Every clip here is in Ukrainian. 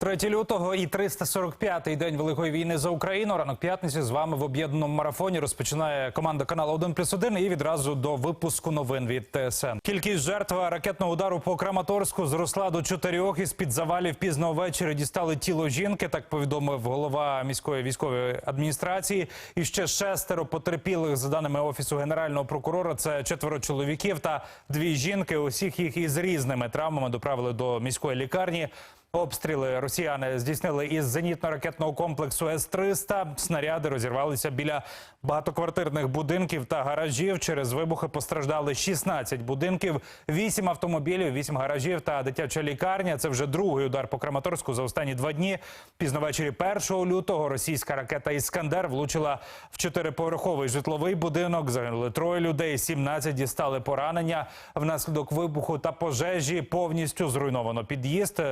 3 лютого і 345-й день великої війни за Україну. Ранок п'ятниці з вами в об'єднаному марафоні розпочинає команда каналу 1 плюс 1 і відразу до випуску новин від ТСН. Кількість жертв ракетного удару по Краматорську зросла до чотирьох. Із під завалів пізно ввечері дістали тіло жінки. Так повідомив голова міської військової адміністрації. І ще шестеро потерпілих за даними офісу генерального прокурора. Це четверо чоловіків та дві жінки. Усіх їх із різними травмами доправили до міської лікарні. Обстріли росіяни здійснили із зенітно-ракетного комплексу С-300. Снаряди розірвалися біля багатоквартирних будинків та гаражів. Через вибухи постраждали 16 будинків, 8 автомобілів, 8 гаражів та дитяча лікарня. Це вже другий удар по Краматорську за останні два дні. Пізно ввечері 1 лютого російська ракета Іскандер влучила в чотириповерховий житловий будинок. Загинули троє людей, 17 дістали поранення. Внаслідок вибуху та пожежі повністю зруйновано під'їзд.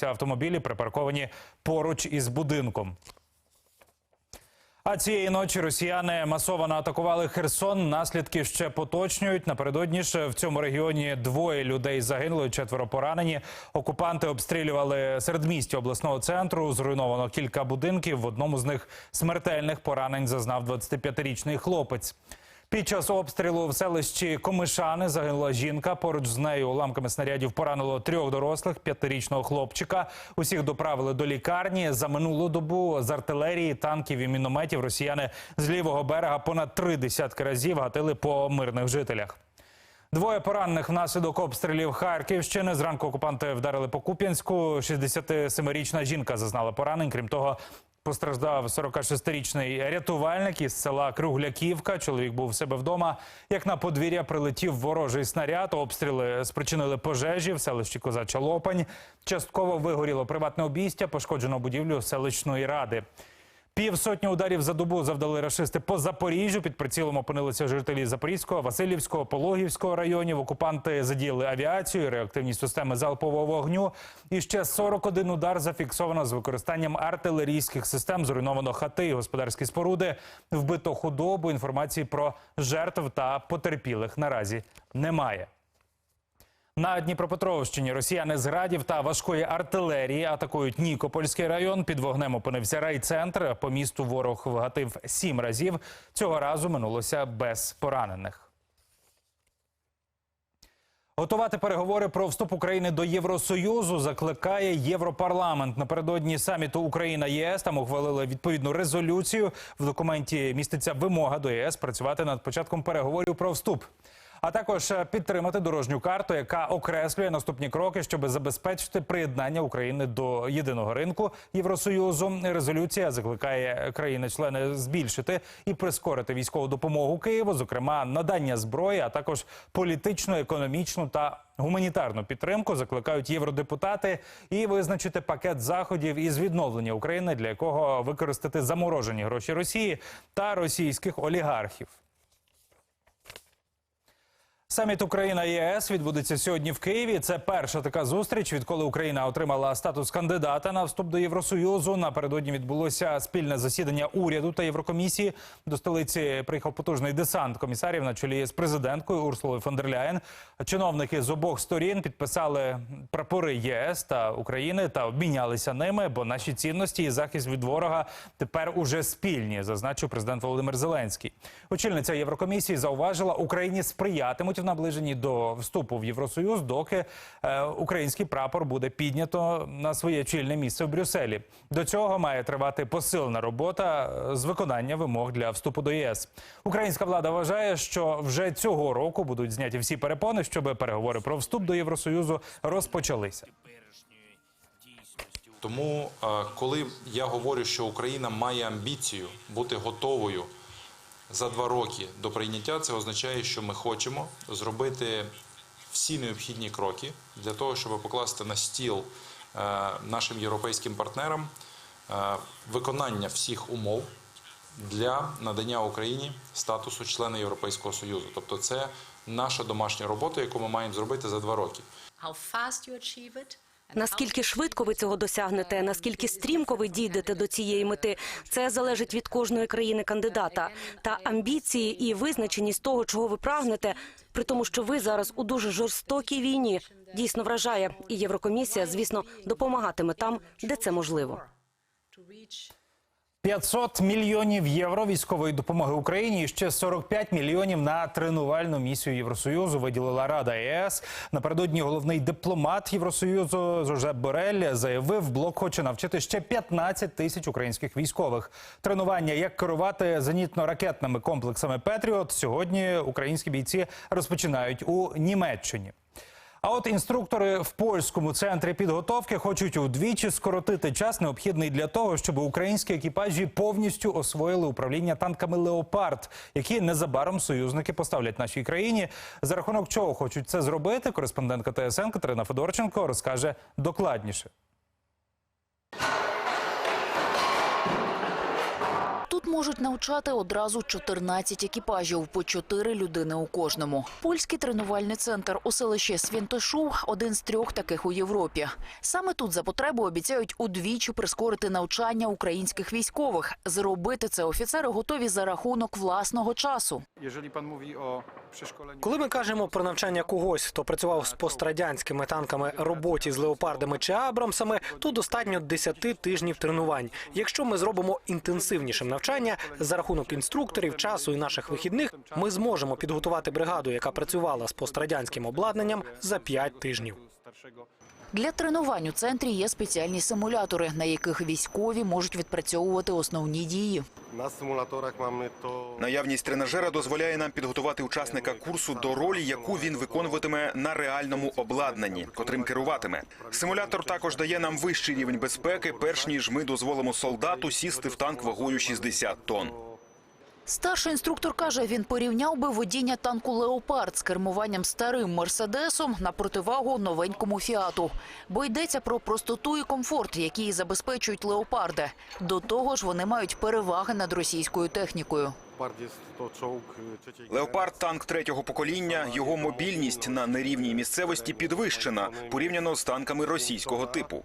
Загорілися автомобілі, припарковані поруч із будинком. А цієї ночі росіяни масово атакували Херсон. Наслідки ще поточнюють. Напередодні ж в цьому регіоні двоє людей загинули, четверо поранені. Окупанти обстрілювали середмістя обласного центру. Зруйновано кілька будинків. В одному з них смертельних поранень зазнав 25-річний хлопець. Під час обстрілу в селищі Комишани загинула жінка. Поруч з нею уламками снарядів поранило трьох дорослих, п'ятирічного хлопчика. Усіх доправили до лікарні. За минулу добу з артилерії, танків і мінометів росіяни з лівого берега понад три десятки разів гатили по мирних жителях. Двоє поранених внаслідок обстрілів Харківщини. Зранку окупанти вдарили по Куп'янську. 67-річна жінка зазнала поранень. Крім того, постраждав 46-річний рятувальник із села Кругляківка. Чоловік був в себе вдома. Як на подвір'я прилетів ворожий снаряд. Обстріли спричинили пожежі в селищі Козача Лопань. Частково вигоріло приватне обійстя, пошкоджено будівлю селищної ради. Півсотні ударів за добу завдали рашисти по Запоріжжю. Під прицілом опинилися жителі Запорізького, Васильівського, Пологівського районів. Окупанти задіяли авіацію, реактивні системи залпового вогню. І ще 41 удар зафіксовано з використанням артилерійських систем. Зруйновано хати і господарські споруди. Вбито худобу. Інформації про жертв та потерпілих наразі немає. На Дніпропетровщині росіяни з градів та важкої артилерії атакують Нікопольський район. Під вогнем опинився райцентр. По місту ворог вгатив сім разів. Цього разу минулося без поранених. Готувати переговори про вступ України до Євросоюзу закликає Європарламент. Напередодні саміту Україна ЄС там ухвалили відповідну резолюцію. В документі міститься вимога до ЄС працювати над початком переговорів про вступ. А також е, підтримати дорожню карту, яка окреслює наступні кроки, щоб забезпечити приєднання України до єдиного ринку Євросоюзу. Резолюція закликає країни-члени збільшити і прискорити військову допомогу Києву, зокрема надання зброї, а також політичну, економічну та гуманітарну підтримку. Закликають євродепутати і визначити пакет заходів із відновлення України, для якого використати заморожені гроші Росії та російських олігархів. Саміт Україна ЄС відбудеться сьогодні в Києві. Це перша така зустріч, відколи Україна отримала статус кандидата на вступ до Євросоюзу. Напередодні відбулося спільне засідання уряду та Єврокомісії. До столиці приїхав потужний десант комісарів на чолі з президенткою Урсулою фон дер Ляєн. Чиновники з обох сторін підписали прапори ЄС та України та обмінялися ними, бо наші цінності і захист від ворога тепер уже спільні, зазначив президент Володимир Зеленський. Очільниця Єврокомісії зауважила, Україні сприятимуть в наближенні до вступу в Євросоюз, доки е, український прапор буде піднято на своє чільне місце в Брюсселі. До цього має тривати посилена робота е, з виконання вимог для вступу до ЄС. Українська влада вважає, що вже цього року будуть зняті всі перепони, щоб переговори про вступ до Євросоюзу розпочалися. Тому, е, коли я говорю, що Україна має амбіцію бути готовою за два роки до прийняття, це означає, що ми хочемо зробити всі необхідні кроки для того, щоб покласти на стіл е, нашим європейським партнерам е, виконання всіх умов для надання Україні статусу члена Європейського Союзу. Тобто, це наша домашня робота, яку ми маємо зробити за два роки. how fast you achieve it, Наскільки швидко ви цього досягнете, наскільки стрімко ви дійдете до цієї мети, це залежить від кожної країни-кандидата. Та амбіції і визначеність того, чого ви прагнете, при тому, що ви зараз у дуже жорстокій війні, дійсно вражає. І Єврокомісія, звісно, допомагатиме там, де це можливо. 500 мільйонів євро військової допомоги Україні і ще 45 мільйонів на тренувальну місію Євросоюзу виділила Рада ЄС. Напередодні головний дипломат Євросоюзу Жозеп Борель заявив, блок хоче навчити ще 15 тисяч українських військових. Тренування, як керувати зенітно-ракетними комплексами Петріот, сьогодні українські бійці розпочинають у Німеччині. А от інструктори в польському центрі підготовки хочуть удвічі скоротити час, необхідний для того, щоб українські екіпажі повністю освоїли управління танками Леопард, які незабаром союзники поставлять нашій країні. За рахунок чого хочуть це зробити? Кореспондентка ТСН Катерина Федорченко розкаже докладніше. Тут можуть навчати одразу 14 екіпажів, по 4 людини у кожному. Польський тренувальний центр у селищі Свінтошув – один з трьох таких у Європі. Саме тут за потребу обіцяють удвічі прискорити навчання українських військових. Зробити це офіцери готові за рахунок власного часу. Якщо пан o przeszkoleniu Коли ми кажемо про навчання когось, хто працював з пострадянськими танками, роботі з леопардами чи абрамсами, то достатньо 10 тижнів тренувань. Якщо ми зробимо інтенсивнішим навчання за рахунок інструкторів, часу і наших вихідних, ми зможемо підготувати бригаду, яка працювала з пострадянським обладнанням за 5 тижнів. Starszego Для тренувань у центрі є спеціальні симулятори, на яких військові можуть відпрацьовувати основні дії. Na symulatorach mamy to Наявність тренажера дозволяє нам підготувати учасника курсу до ролі, яку він виконуватиме на реальному обладнанні, котрим керуватиме. Симулятор також дає нам вищий рівень безпеки, перш ніж ми дозволимо солдату сісти в танк вагою 60 тонн. Старший інструктор каже, він порівняв би водіння танку «Леопард» з кермуванням старим «Мерседесом» на противагу новенькому «Фіату». Бо йдеться про простоту і комфорт, які і забезпечують «Леопарди». До того ж, вони мають переваги над російською технікою. Леопард танк третього покоління. Його мобільність на нерівній місцевості підвищена порівняно з танками російського типу.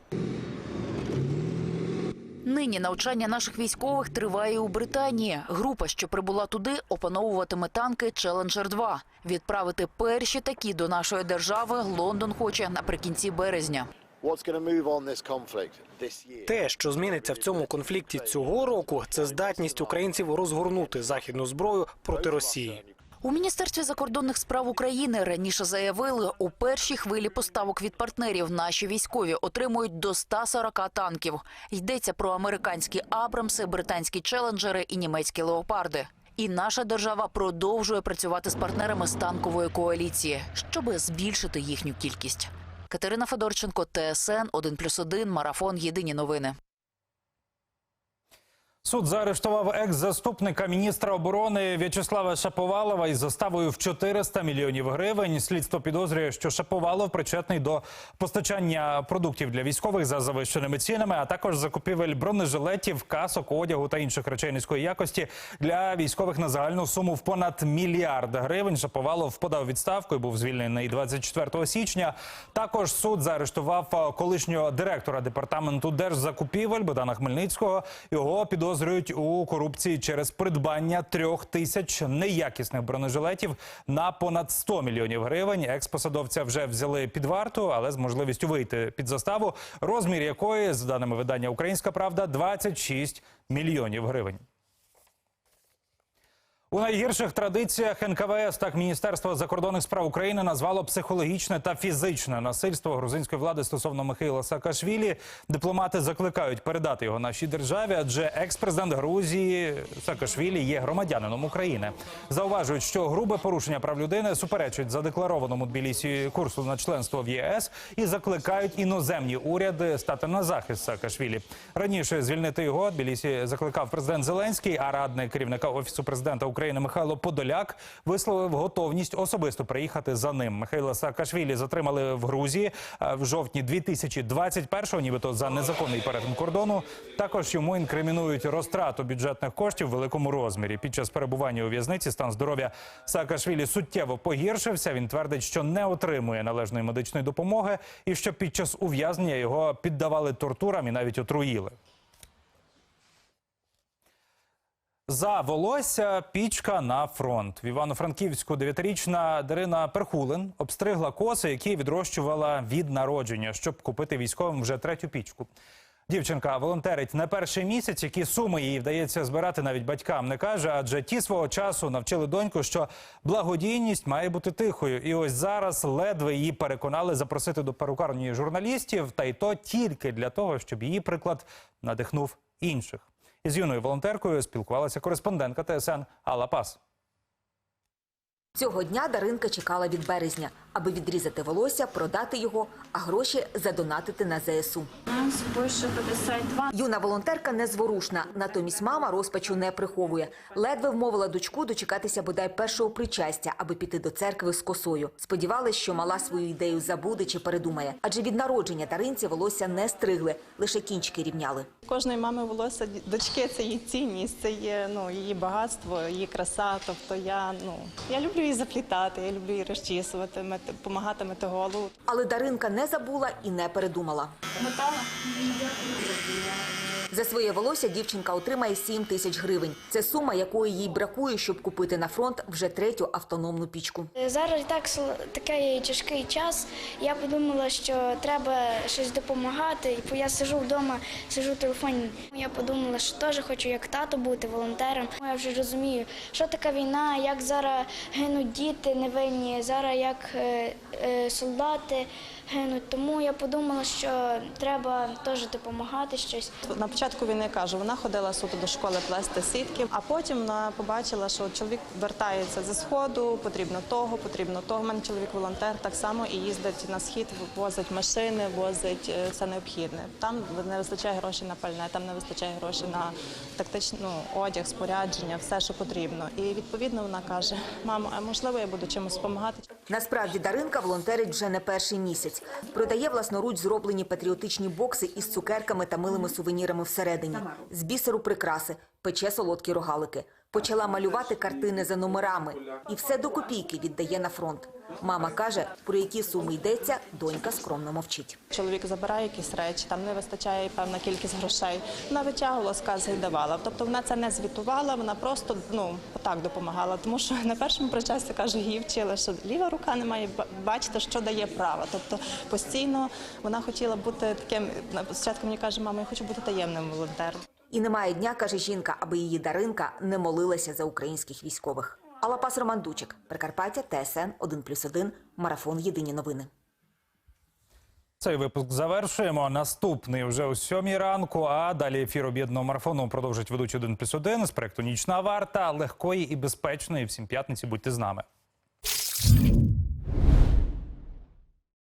Нині навчання наших військових триває у Британії. Група, що прибула туди, опановуватиме танки «Челенджер-2». Відправити перші такі до нашої держави Лондон хоче наприкінці березня. Те, що зміниться в цьому конфлікті цього року, це здатність українців розгорнути західну зброю проти Росії. У міністерстві закордонних справ України раніше заявили, у першій хвилі поставок від партнерів наші військові отримують до 140 танків. Йдеться про американські абрамси, британські челенджери і німецькі леопарди. І наша держава продовжує працювати з партнерами з танкової коаліції, щоби збільшити їхню кількість. Катерина Федорченко, ТСН 1+,1, Марафон. Єдині новини. Суд заарештував екс-заступника міністра оборони В'ячеслава Шаповалова із заставою в 400 мільйонів гривень. Слідство підозрює, що Шаповалов причетний до постачання продуктів для військових за завищеними цінами, а також закупівель бронежилетів, касок, одягу та інших речей низької якості для військових на загальну суму в понад мільярд гривень. Шаповалов подав відставку і був звільнений 24 січня. Також суд заарештував колишнього директора департаменту держзакупівель Богдана Хмельницького. Його підозрюють у корупції через придбання трьох тисяч неякісних бронежилетів на понад 100 мільйонів гривень. Експосадовця вже взяли під варту, але з можливістю вийти під заставу, розмір якої, за даними видання Українська Правда, 26 мільйонів гривень. У найгірших традиціях НКВС так Міністерство закордонних справ України назвало психологічне та фізичне насильство грузинської влади стосовно Михайла Саакашвілі. Дипломати закликають передати його нашій державі, адже екс-президент Грузії Саакашвілі є громадянином України. Зауважують, що грубе порушення прав людини суперечить задекларованому Тбілісі курсу на членство в ЄС і закликають іноземні уряди стати на захист Саакашвілі. Раніше звільнити його Тбілісі закликав президент Зеленський, а радник керівника офісу президента України України Михайло Подоляк висловив готовність особисто приїхати за ним. Михайла Саакашвілі затримали в Грузії е, в жовтні 2021-го, нібито за незаконний перетин кордону. Також йому інкримінують розтрату бюджетних коштів в великому розмірі. Під час перебування у в'язниці стан здоров'я Саакашвілі суттєво погіршився. Він твердить, що не отримує належної медичної допомоги і що під час ув'язнення його піддавали тортурам і навіть отруїли. За волосся пічка на фронт. В Івано-Франківську дев'ятирічна Дарина Перхулин обстригла коси, які відрощувала від народження, щоб купити військовим вже третю пічку. Дівчинка волонтерить не перший місяць, які суми їй вдається збирати, навіть батькам не каже, адже ті свого часу навчили доньку, що благодійність має бути тихою. І ось зараз ледве її переконали запросити до перукарні журналістів, та й то тільки для того, щоб її приклад надихнув інших. Із юною волонтеркою спілкувалася кореспондентка ТСН Алла Пас. Цього дня Даринка чекала від березня, аби відрізати волосся, продати його, а гроші задонатити на ЗСУ. Нас більше 52. Юна волонтерка незворушна, натомість мама розпачу не приховує. Ледве вмовила дочку дочекатися бодай першого причастя, аби піти до церкви з косою. Сподівалась, що мала свою ідею забуде чи передумає. Адже від народження Даринці волосся не стригли, лише кінчики рівняли. Кожної мами волосся дочки це її цінність, це є ну її багатство, її краса. Тобто я ну я люблю її заплітати, я люблю її розчісувати, мити, допомагати мити голову. Але Даринка не забула і не передумала. Метала? За своє волосся дівчинка отримає 7 тисяч гривень. Це сума, якої їй бракує, щоб купити на фронт вже третю автономну пічку. Зараз так такий тяжкий час. Я подумала, що треба щось допомагати. Я сижу вдома, сижу в телефоні. Я подумала, що теж хочу як тато бути волонтером. Я вже розумію, що така війна, як зараз гинуть діти невинні, зараз як е, е, солдати гинуть. Тому я подумала, що треба теж допомагати щось. На початку війни кажу, вона ходила суто до школи плести сітки, а потім вона побачила, що чоловік вертається зі сходу, потрібно того, потрібно того. У мене чоловік волонтер так само і їздить на схід, возить машини, возить е, все необхідне. Там не вистачає грошей на пальне, там не вистачає грошей на тактичну ну, одяг, спорядження, все, що потрібно. І відповідно вона каже: мамо, а можливо, я буду чимось допомагати. Насправді Даринка волонтерить вже не перший місяць. Продає власноруч зроблені патріотичні бокси із цукерками та милими сувенірами всередині. З бісеру прикраси, пече солодкі рогалики. Почала малювати картини за номерами. І все до копійки віддає на фронт. Мама каже, про які суми йдеться, донька скромно мовчить. Чоловік забирає якісь речі, там не вистачає певна кількість грошей. Вона витягувала з кази і давала. Тобто вона це не звітувала, вона просто ну так допомагала. Тому що на першому причасті каже, її вчили, що ліва рука не має бачити, що дає права. Тобто постійно вона хотіла бути таким. на- Спочатку мені каже, мама, я хочу бути таємним волонтером. І немає дня, каже жінка, аби її Даринка не молилася за українських військових. Алапас Роман Дучик, Прикарпаття, ТСН 1+,1, Марафон Єдині новини. Цей випуск завершуємо. Наступний вже о сьомій ранку. А далі ефір об'єднаного марафону продовжить ведучий 1+,1 з проекту Нічна варта легкої і безпечної. Всім п'ятниці будьте з нами.